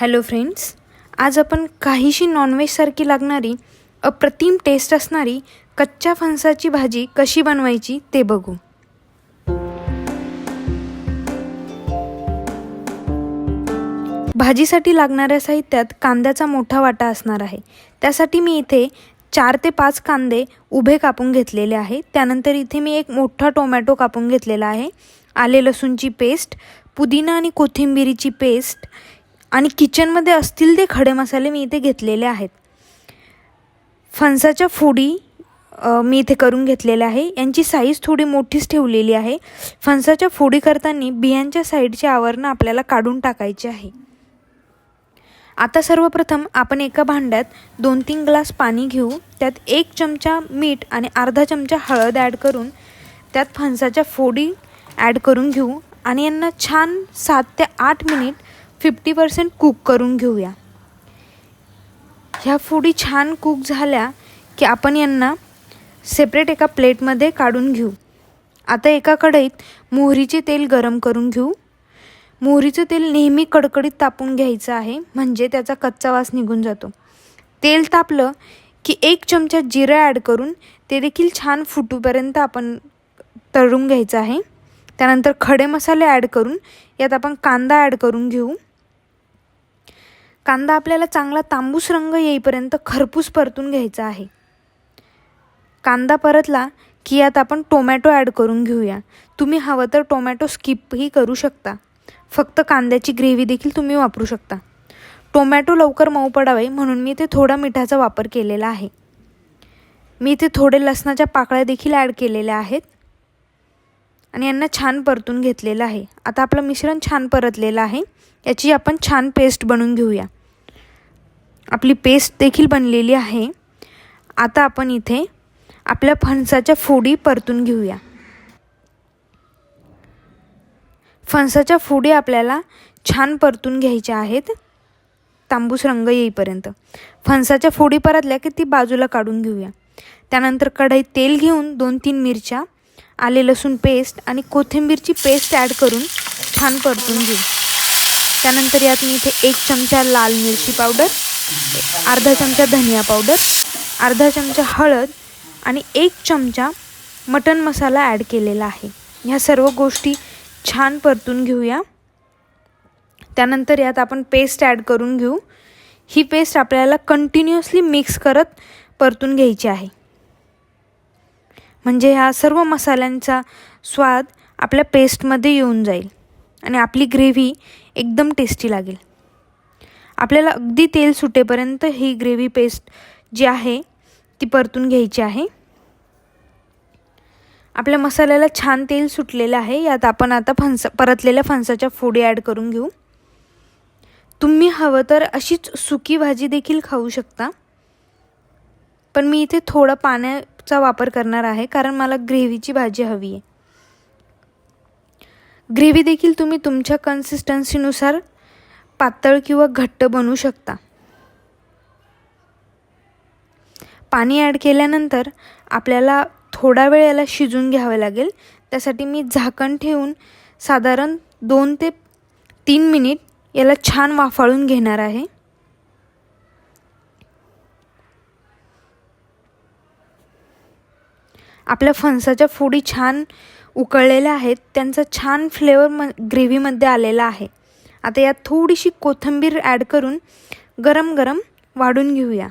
Hello friends आज आपण काहीशी नॉनव्हेजसारखी लागणारी अप्रतिम टेस्ट असणारी कच्च्या फणसाची भाजी कशी बनवायची ते बघू. भाजीसाठी लागणाऱ्या साहित्यात कांद्याचा मोठा वाटा असणार आहे. त्यासाठी मी इथे चार ते पाच कांदे उभे कापून घेतलेले आहे. त्यानंतर इथे मी एक मोठा टोमॅटो कापून घेतलेला आहे. आले लसूणची पेस्ट पुदिना आणि कोथिंबिरीची पेस्ट आणि किचनमध्ये असतील ते खडे मसाले मी इथे घेतलेले आहेत. फणसाच्या फोडी मी इथे करून घेतलेले आहे. यांची साईज थोडी मोठीच ठेवलेली आहे. फणसाच्या फोडी करताना बियांच्या साईडची आवरणं आपल्याला काढून टाकायची आहे. आता सर्वप्रथम आपण एका भांड्यात दोन तीन ग्लास पाणी घेऊ. त्यात एक चमचा मीठ आणि अर्धा चमचा हळद ॲड करून त्यात फणसाच्या फोडी ॲड करून घेऊ. आणि यांना छान सात ते आठ मिनिट फिफ्टी पर्सेंट कुक करून घेऊया. ह्या फुडी छान कुक झाल्या की आपण यांना सेपरेट एका प्लेटमध्ये काढून घेऊ. आता एका कढईत मोहरीचे तेल गरम करून घेऊ. मोहरीचं तेल नेहमी कडकडीत तापून घ्यायचं आहे म्हणजे त्याचा कच्चा वास निघून जातो. तेल तापलं की एक चमचा जिरं ॲड करून ते देखील छान फुटूपर्यंत आपण तळून घ्यायचं आहे. त्यानंतर खडे मसाले ॲड करून यात आपण कांदा ॲड करून घेऊ. कांदा आपल्याला चांगला तांबूस रंग येईपर्यंत खरपूस परतून घ्यायचा आहे. कांदा परतला की यात आपण टोमॅटो ॲड करून घेऊया. तुम्ही हवं तर टोमॅटो स्किपही करू शकता. फक्त कांद्याची ग्रेव्ही देखील तुम्ही वापरू शकता. टोमॅटो लवकर मऊ पडावे म्हणून मी इथे थोडा मिठाचा वापर केलेला आहे. मी इथे थोडे लसणाच्या पाकळ्या देखील ॲड केलेल्या आहेत. आणि यांना छान परतून घेतलेलं आहे. आता आपलं मिश्रण छान परतलेलं आहे. याची आपण छान पेस्ट बनवून घेऊया. आपली पेस्ट देखील बनलेली आहे. आता आपण इथे आपल्या फणसाच्या फोडी परतून घेऊया. फणसाच्या फोडी आपल्याला छान परतून घ्यायच्या आहेत. तांबूस रंग येईपर्यंत. फणसाच्या फोडी परतल्या की ती बाजूला काढून घेऊया. त्यानंतर कढईत तेल घेऊन दोन तीन मिरच्या आले लसूण पेस्ट आणि कोथिंबीरची पेस्ट ॲड करून छान परतून घेऊ. त्यानंतर यात मी इथे एक चमचा लाल मिरची पावडर अर्धा चमचा धनिया पावडर अर्धा चमचा हळद आणि एक चमचा मटन मसाला ॲड केलेला आहे. ह्या सर्व गोष्टी छान परतून घेऊया. त्यानंतर यात आपण पेस्ट ॲड करून घेऊ. ही पेस्ट आपल्याला कंटिन्युअसली मिक्स करत परतून घ्यायची आहे. म्हणजे ह्या सर्व मसाल्यांचा स्वाद आपल्या पेस्टमध्ये येऊन जाईल आणि आपली ग्रेव्ही एकदम टेस्टी लागेल. आपल्याला अगदी तेल सुटेपर्यंत ही ग्रेव्ही पेस्ट जी आहे ती परतून घ्यायची आहे. आपल्या मसाल्याला छान तेल सुटलेलं आहे. यात आपण आता फणस परतलेल्या फणसाच्या फोडी ॲड करून घेऊ. तुम्ही हवं तर अशीच सुकी भाजी देखील खाऊ शकता. पण मी इथे थोडा पाण्याचा वापर करणार आहे कारण मला ग्रेव्हीची भाजी हवी आहे. ग्रेव्ही देखील तुम्ही तुमच्या कन्सिस्टन्सीनुसार पातळ किंवा घट्ट बनवू शकता. पाणी ॲड केल्यानंतर आपल्याला थोडा वेळ याला शिजून घ्यावं लागेल. त्यासाठी मी झाकण ठेवून साधारण दोन ते तीन मिनिट याला छान वाफाळून घेणार आहे. आपल्या फणसाच्या फोडी छान उकळलेल्या आहेत. त्यांचा छान फ्लेवर म ग्रेव्हीमध्ये आलेला आहे. आता यात थोडीशी कोथिंबीर ॲड करून गरम गरम वाढून घेऊया.